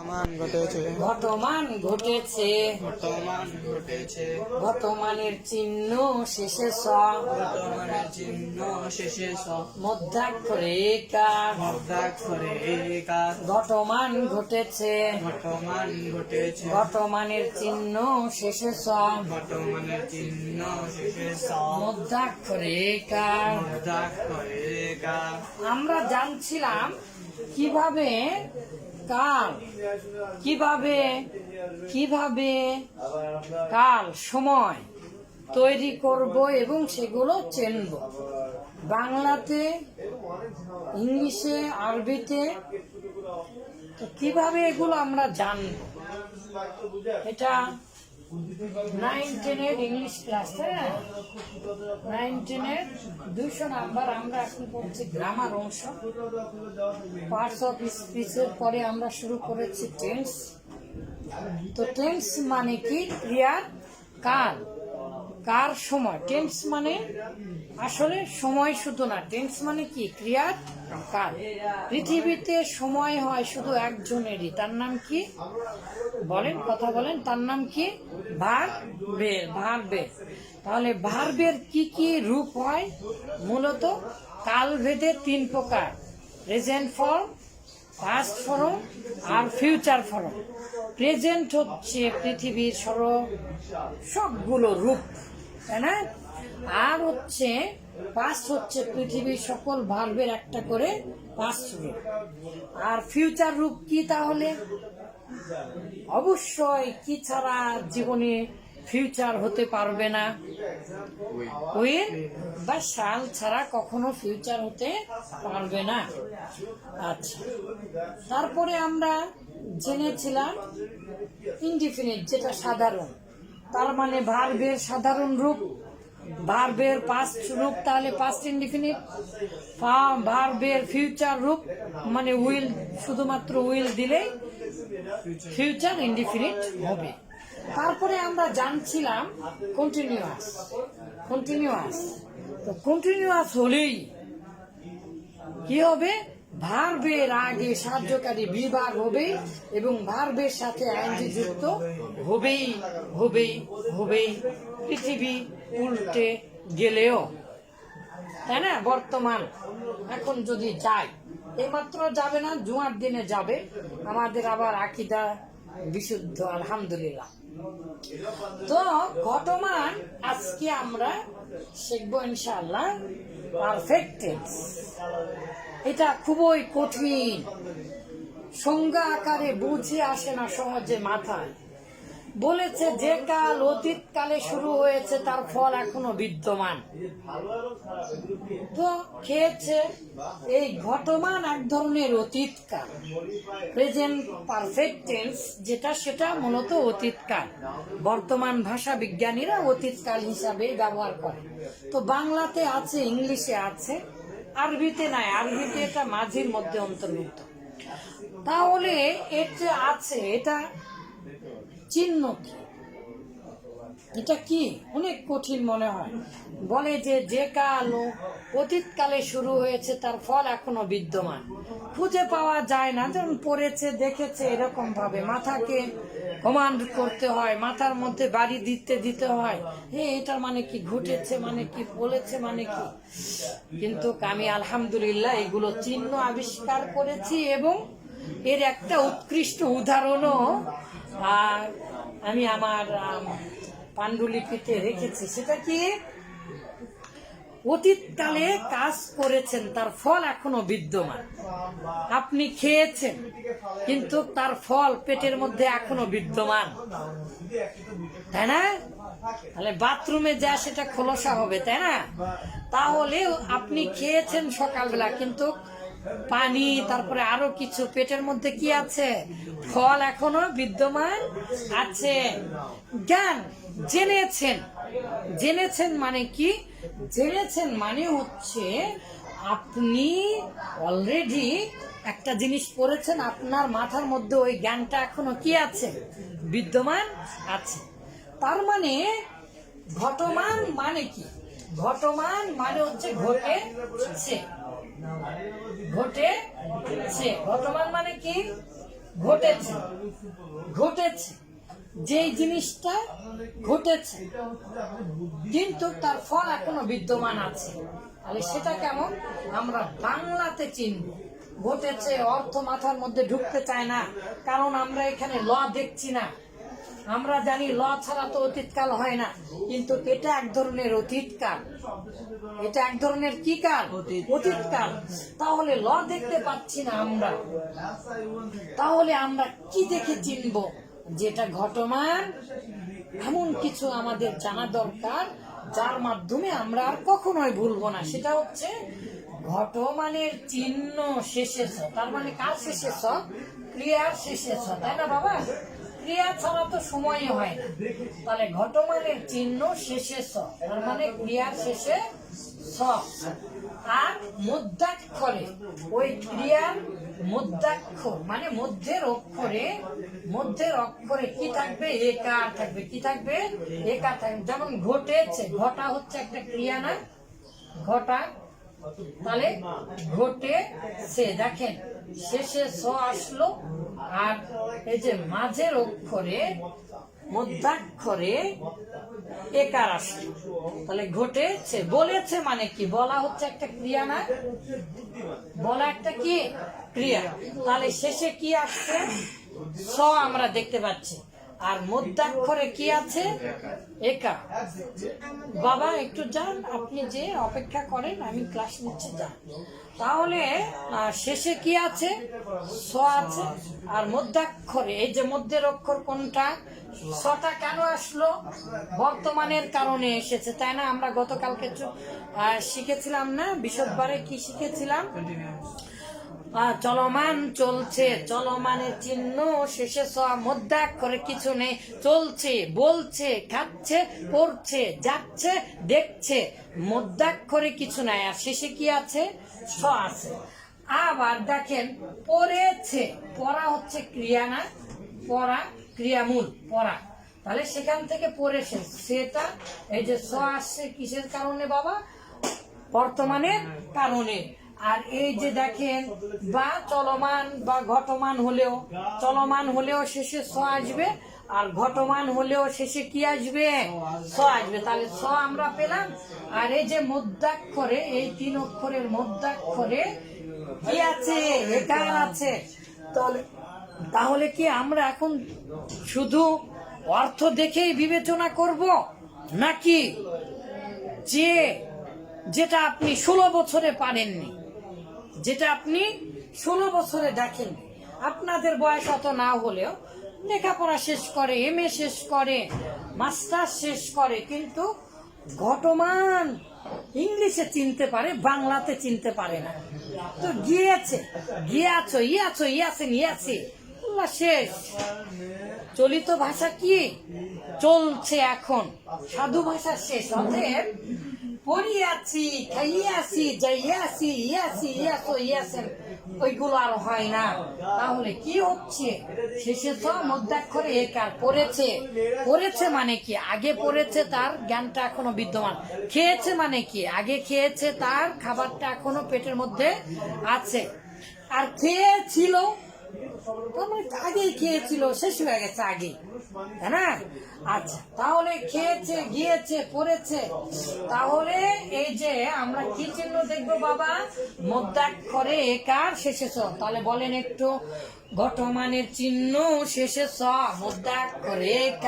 বর্তমান ঘটেছে। ঘটমান ঘটেছে। বর্তমান ঘটেছে। বর্তমানের চিহ্ন শেষে স। বর্তমানের চিহ্ন শেষে স। মধ্যাক্ষরে কার মধ্যাক্ষরে ঘটমান ঘটেছে। বর্তমান ঘটেছে। বর্তমানের চিহ্ন শেষে স। বর্তমানের চিহ্ন শেষে স। মধ্যাক্ষরে কার মধ্যাক্ষরে আমরা জানছিলাম কীভাবে কাল। কীভাবে? কীভাবে? কাল, সময় তৈরি করব এবং সেগুলো চেনব। বাংলাতে, ইংলিশে, আরবিতে কীভাবে এগুলো আমরা জানব? এটা নাইন টেনের ইংলিশ না নাইন টেনের আমরা গ্রামার অংশ। পার্টস অফ স্পিচের পরে আমরা শুরু করেছি টেন্স তো টেন্স মানে কি? ক্রিয়ার কাল কার সময়? টেন্স মানে আসলে সময় শুধু না। টেন্স মানে কি? ক্রিয়ার কাল পৃথিবীতে সময় হয় শুধু একজনেরই। তার নাম কি? বলেন, কথা বলেন। তার নাম কি? ভার বের ভার তাহলে ভার্বের কি কি রূপ হয়? মূলত কালভেদে তিন প্রকার। প্রেজেন্ট ফর্ম পাস্ট ফর্ম আর ফিউচার ফরম প্রেজেন্ট হচ্ছে পৃথিবীর সর সবগুলো রূপ, তাই না? আর হচ্ছে পাস হচ্ছে পৃথিবীর সকল ভার্বের একটা করে পাস রূপ। আর ফিউচার রূপ কি তাহলে? অবশ্যই কি ছাড়া জীবনে ফিউচার হতে পারবে না। উইল বা সাল ছাড়া কখনো ফিউচার হতে পারবে না। আচ্ছা তারপরে আমরা জেনেছিলাম ইনডিফিনিট যেটা সাধারণ। তার মানে ভার্বের সাধারণ রূপ। ভার্বের পাস্ট রূপ তাহলে পাস্ট ইনডিফিনিট ভার্বের ফিউচার রূপ মানে উইল শুধুমাত্র উইল দিলেই ফিউচার ইনডিফিনিট হবে। তারপরে আমরা জানছিলাম কন্টিনিউয়াস কন্টিনিউয়াস তো কন্টিনিউয়াস হলেই কি হবে? ভার্বের আগে সাহায্যকারী বিভাগ হবে এবং ভার্বের সাথে আইনজি যুক্ত হবেই হবেই হবেই পৃথিবী উল্টে গেলেও। তাই না? বর্তমান, এখন যদি যাই, এইমাত্র যাবে না, জুমার দিনে যাবে। আমাদের আবার আকিদা বিশুদ্ধ, আলহামদুলিল্লাহ। তো ঘটমান আজকে আমরা শিখব ইনশাআল্লাহ পারফেক্ট টেন্স এটা খুবই কঠিন। সংজ্ঞা আকারে বুঝে আসে না সহজে মাথায়। বলেছে, যে কাল অতীত কালে শুরু হয়েছে, তার ফল এখনও বিদ্যমান। তো খেয়েছে এই ঘটমান এক ধরনের অতীত কাল প্রেজেন্ট পারফেক্ট টেন্স যেটা, সেটা মূলত অতীতকাল। বর্তমান ভাষা বিজ্ঞানীরা অতীতকাল হিসাবে ব্যবহার করে তো বাংলাতে আছে, ইংলিশে আছে। আরবিতে নাই, আরবিতে এটা মাঝির মধ্যে অন্তর্ভুক্ত। তাহলে এর যে আছে, এটা চিহ্ন কি? এটা কি? অনেক কঠিন মনে হয়। বলে যে যে কাল অতীতকালে শুরু হয়েছে, তার ফল এখনও বিদ্যমান। খুঁজে পাওয়া যায় না, যেমন পড়েছে, দেখেছে এরকম ভাবে মাথাকে কমান্ড করতে হয়, মাথার মধ্যে বাড়ি দিতে দিতে হয়। হে এটার মানে কি ঘটেছে মানে কি বলেছে মানে কি? কিন্তু আমি আলহামদুলিল্লাহ এগুলো চিহ্ন আবিষ্কার করেছি এবং এর একটা উৎকৃষ্ট উদাহরণও আমি আমার পাণ্ডুলিপিতে রেখেছি। সেটা কি? অতীতকালে কাজ করেছেন, তার ফল এখনও বিদ্যমান। আপনি খেয়েছেন, কিন্তু তার ফল পেটের মধ্যে এখনও বিদ্যমান। তাই না? তাহলে বাথরুমে যা সেটা খোলসা হবে, তাই না? তাহলে আপনি খেয়েছেন সকালবেলা, কিন্তু পানি, তারপরে আরও কিছু। পেটের মধ্যে কি আছে? ফল এখনও বিদ্যমান আছে। জ্ঞান, জেনেছেন। জেনেছেন মানে কি? জেনেছেন মানে হচ্ছে আপনি অলরেডি একটা জিনিস পড়েছেন, আপনার মাথার মধ্যে ওই জ্ঞানটা এখনও কি আছে? বিদ্যমান আছে। তার মানে ঘটমান মানে কি? ঘটমান মানে হচ্ছে ঘটেছে। ঘটেছে। ঘটমান মানে কি? ঘটেছে। ঘটেছে। যেই জিনিসটা ঘটেছে, কিন্তু তার ফল এখনও বিদ্যমান আছে। তাহলে সেটা কেমন? আমরা বাংলাতে চিনব। ঘটেছে, অর্থ মাথার মধ্যে ঢুকতে চায় না। কারণ আমরা এখানে ল দেখছি না। আমরা জানি, ল ছাড়া তো অতীতকাল হয় না। কিন্তু এটা এক ধরনের অতীতকাল। এটা এক ধরনের কি কাল? অতীত। অতীতকাল। তাহলে ল দেখতে পাচ্ছি না আমরা। তাহলে আমরা কি দেখে চিনব? যেটা ঘটমান, এমন কিছু আমাদের জানা দরকার, যার মাধ্যমে আমরা আর কখনোই ভুলবো না। সেটা হচ্ছে ঘটমানের চিহ্ন শেষে। তার মানে কার শেষে? ক্রিয়ার শেষে তাই না বাবা? ক্রিয়া ছাড়া তো সময় হয় তাহলে ঘটমানের চিহ্ন শেষে তার মানে ক্রিয়ার শেষে ছ আর মধ্যাক্ষরে ওই ক্রিয়ার মধ্যাক্ষর মানে মধ্যের অক্ষরে মধ্যের অক্ষরে কি থাকবে? একার থাকবে। কি থাকবে? একার থাকবে। যেমন ঘটেছে, ঘটা হচ্ছে একটা ক্রিয়া না? ঘটা। তাহলে ঘটে সে দেখেন, শেষে স আসলো আর এই যে মাঝের অক্ষরে, মধ্যাক্ষরে একার আসলো তাহলে ঘটেছে, বলেছে মানে কি? বলা হচ্ছে একটা ক্রিয়া না? বলা একটা কি? ক্রিয়া। তাহলে শেষে কি আসছে? স আমরা দেখতে পাচ্ছি। আর মধ্যাক্ষরে কি আছে? একা। বাবা, একটু যান, আপনি যে অপেক্ষা করেন, আমি ক্লাস নিচ্ছি, যান। তাহলে শেষে কি আছে? স আছে। আর মধ্যাক্ষরে এই যে মধ্যের অক্ষর কোনটা? সটা কেন আসলো? বর্তমানের কারণে এসেছে, তাই না? আমরা গতকালকে শিখেছিলাম না? বিশদবারে কি শিখেছিলাম? চলমান চলছে, চলমানের চিহ্ন শেষে মধ্যাক্ষরে কিছু নেই। চলছে, বলছে, খাচ্ছে, পড়ছে, যাচ্ছে, দেখছে মধ্যাক্ষরে কিছু নাই। আর শেষে কি আছে? স আছে। আবার দেখেন, পড়েছে। পড়া হচ্ছে ক্রিয়া না? পড়া ক্রিয়ামূল, পড়া। তাহলে সেখান থেকে পড়েছে। সেটা, এই যে স আসছে কিসের কারণে বাবা? বর্তমানের কারণে। আর এই যে দেখেন, বা চলমান বা ঘটমান হলেও, চলমান হলেও শেষে স আসবে, আর ঘটমান হলেও শেষে কি আসবে? স আসবে। তাহলে স আমরা পেলাম। আর এই যে মধ্যাক্ষরে, এই তিন অক্ষরের মধ্যাক্ষরে কি আছে? একার আছে। তাহলে তাহলে কি আমরা এখন শুধু অর্থ দেখেই বিবেচনা করব? নাকি যে, যেটা আপনি ষোলো বছরে পারেননি? যেটা আপনি ষোলো বছরে দেখেন। আপনাদের বয়স অত না হলেও লেখাপড়া শেষ করে এম এ শেষ করে মাস্টার শেষ করে, কিন্তু ঘটমান ইংলিশে চিনতে পারে, বাংলাতে চিনতে পারে না। তো গিয়েছে, গিয়াছো, ইয়াছো, ইয়াছেন, ইয়াছে। শেষ। চলিত ভাষা কি? চলছে এখন। সাধু ভাষা শেষ। অতএব পড়িয়াছি খাইয়াছি যাইয়াছি ইয়াছি ইয়াছো ইয়াছেন ওইগুলো আর হয় না। তাহলে কি হচ্ছে? শেষে তো মধ্যাক্ষরে একার পড়েছে। পড়েছে মানে কি? আগে পড়েছে তার জ্ঞানটা এখনও বিদ্যমান। খেয়েছে মানে কি? আগে খেয়েছে তার, খাবারটা এখনও পেটের মধ্যে আছে। আর খেয়েছিল খেয়েছিল, শেষ হয়ে গেছে আগে আচ্ছা তাহলে খেয়েছে, গিয়েছে, পড়েছে। তাহলে এই যে আমরা কি চিহ্ন দেখব বাবা? মধ্যাক্ষরে একার শেষে স? তাহলে বলেন একটু। ঘটমানের চিহ্ন শেষে স। মধ্যাক্ষরে একার